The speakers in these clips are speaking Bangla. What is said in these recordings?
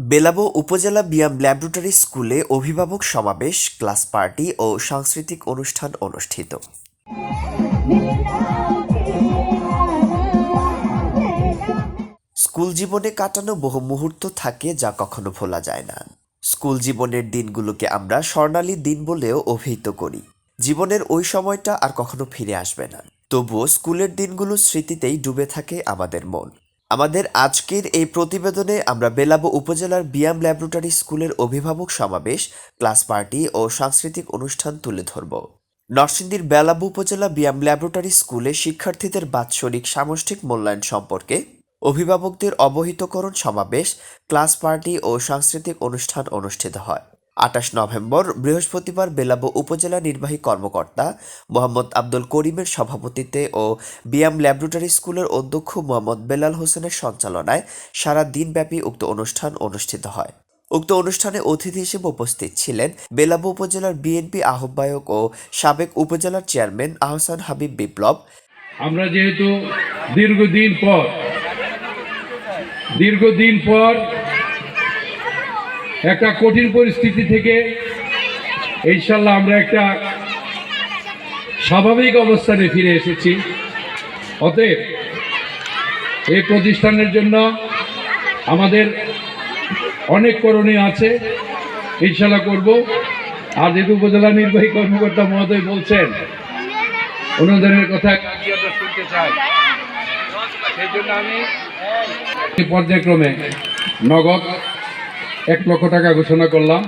বেলাবো উপজেলা বিয়াম ল্যাবরেটরি স্কুলে অভিভাবক সমাবেশ, ক্লাস পার্টি ও সাংস্কৃতিক অনুষ্ঠান অনুষ্ঠিত। স্কুল জীবনে কাটানো বহু মুহূর্ত থাকে যা কখনো ভোলা যায় না। স্কুল জীবনের দিনগুলোকে আমরা স্বর্ণালী দিন বলেও অভিহিত করি। জীবনের ওই সময়টা আর কখনো ফিরে আসবে না। তবুও স্কুলের দিনগুলো স্মৃতিতেই ডুবে থাকে আমাদের মন। আমাদের আজকের এই প্রতিবেদনে আমরা বেলাবো উপজেলার বিয়াম ল্যাবরেটরি স্কুলের অভিভাবক সমাবেশ, ক্লাস পার্টি ও সাংস্কৃতিক অনুষ্ঠান তুলে ধরব। নরসিংদীর বেলাবো উপজেলা বিয়াম ল্যাবরেটরি স্কুলে শিক্ষার্থীদের বাৎসরিক সামষ্টিক মূল্যায়ন সম্পর্কে অভিভাবকদের অবহিতকরণ সমাবেশ, ক্লাস পার্টি ও সাংস্কৃতিক অনুষ্ঠান অনুষ্ঠিত হয়। আঠাশ নভেম্বর বৃহস্পতিবার বেলাবো উপজেলা নির্বাহী কর্মকর্তা মোহাম্মদ আব্দুল করিমের সভাপতিত্বে ও বিএম ল্যাবরেটরি স্কুলের অধ্যক্ষ মোহাম্মদ বেলাল হোসেনের সঞ্চালনায় সারা দিনব্যাপী উক্ত অনুষ্ঠান অনুষ্ঠিত হয়। উক্ত অনুষ্ঠানে অতিথি হিসেবে উপস্থিত ছিলেন বেলাবো উপজেলার বিএনপি আহ্বায়ক ও সাবেক উপজেলার চেয়ারম্যান আহসান হাবিব বিপ্লব। আমরা যেহেতু দীর্ঘদিন পর দীর্ঘদিন পর একটা কঠিন পরিস্থিতি থেকে ইনশাল্লাহ আমরা একটা স্বাভাবিক অবস্থানে ফিরে এসেছি। অতএব এই প্রতিষ্ঠানের জন্য আমাদের অনেক করণীয় আছে। ইনশাল্লাহ করব। আর যেহেতু উপজেলা নির্বাহী কর্মকর্তা মহোদয় বলছেন, অনুদানের কথা শুনতে চাই। সেই জন্য আমি পর্যায়ক্রমে নগদ এক লক্ষ টাকা ঘোষণা করলাম।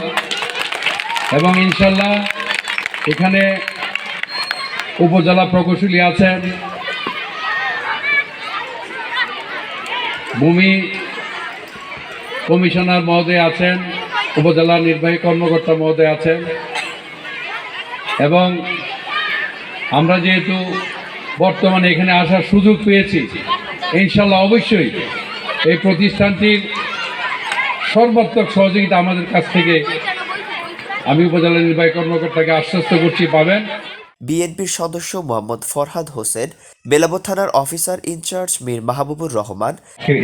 এবং ইনশাল্লাহ এখানে উপজেলা প্রকৌশলী আছেন। ভূমি কমিশনার মহোদয় আছেন, উপজেলা নির্বাহী কর্মকর্তা মহোদয় আছেন। এবং আমরা যেহেতু বর্তমানে এখানে আসার সুযোগ পেয়েছি, ইনশাল্লাহ অবশ্যই এই প্রতিষ্ঠানটির সর্বাত্মক সহযোগিতা আমাদের কাছ থেকে আমি উপজেলা নির্বাহী কর্মকর্তাকে আশ্বস্ত করছি পাবেন। বিএনপির সদস্য মোহাম্মদ ফরহাদ হোসেন বেলাবো থানার officer in charge Mir Mahbubur Rahman.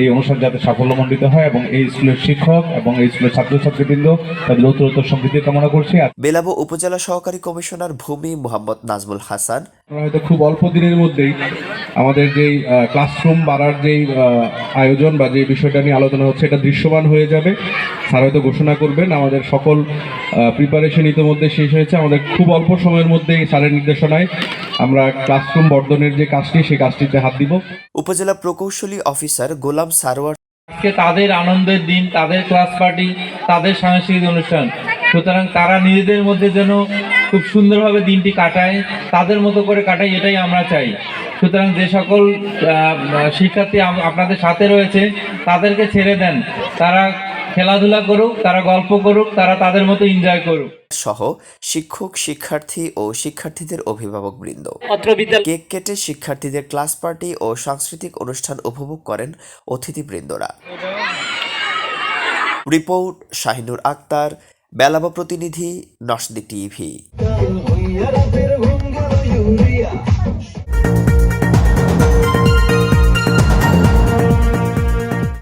এই অনুষ্ঠান যাতে সাফল্যমণ্ডিত হয় এবং এই স্কুলের শিক্ষক এবং এই স্কুলের ছাত্রছাত্রীবৃন্দ তাদের উত্তরোত্তর সমৃদ্ধি কামনা করছি। বেলাবো উপজেলা সহকারী কমিশনার ভূমি মোহাম্মদ নাজমুল হাসান। হয়তো খুব অল্প দিনের মধ্যেই আমাদের যেই ক্লাসরুম বাড়ার যেই আয়োজন বা যে বিষয়টা নিয়ে আলোচনা হচ্ছে এটা দৃশ্যমান হয়ে যাবে। স্যার হয়তো ঘোষণা করবেন আমাদের সকল প্রিপারেশন ইতিমধ্যে শেষ হয়েছে। আমাদের খুব অল্প সময়ের মধ্যেই স্যারের নির্দেশনায় আমরা ক্লাসরুম বর্ধনের যে কাজটি সেই কাজটিতে হাত দিব। উপজেলা প্রকৌশলী অফিসার গোলাম সারোয়ার আজকে তাদের আনন্দের দিন তাদের ক্লাস পার্টি তাদের সাংস্কৃতিক অনুষ্ঠান। সুতরাং তারা নিজেদের মধ্যে যেন খুব সুন্দরভাবে দিনটি কাটায় তাদের মতো করে কাটায় এটাই আমরা চাই। সুতরাং যে সকল শিক্ষার্থী আপনাদের সাথে রয়েছে তাদেরকে ছেড়ে দেন। তারা খেলাধুলা করুক তারা গল্প করুক তারা তাদের মতো এনজয় করুক। সহ শিক্ষক শিক্ষার্থী ও শিক্ষার্থীদের অভিভাবক বৃন্দ। কেক কেটে শিক্ষার্থীদের ক্লাস পার্টি ও সাংস্কৃতিক অনুষ্ঠান উপভোগ করেন অতিথিবৃন্দরা। রিপোর্ট শাহিনুর আক্তার বেলাবা প্রতিনিধি নসদি টিভি।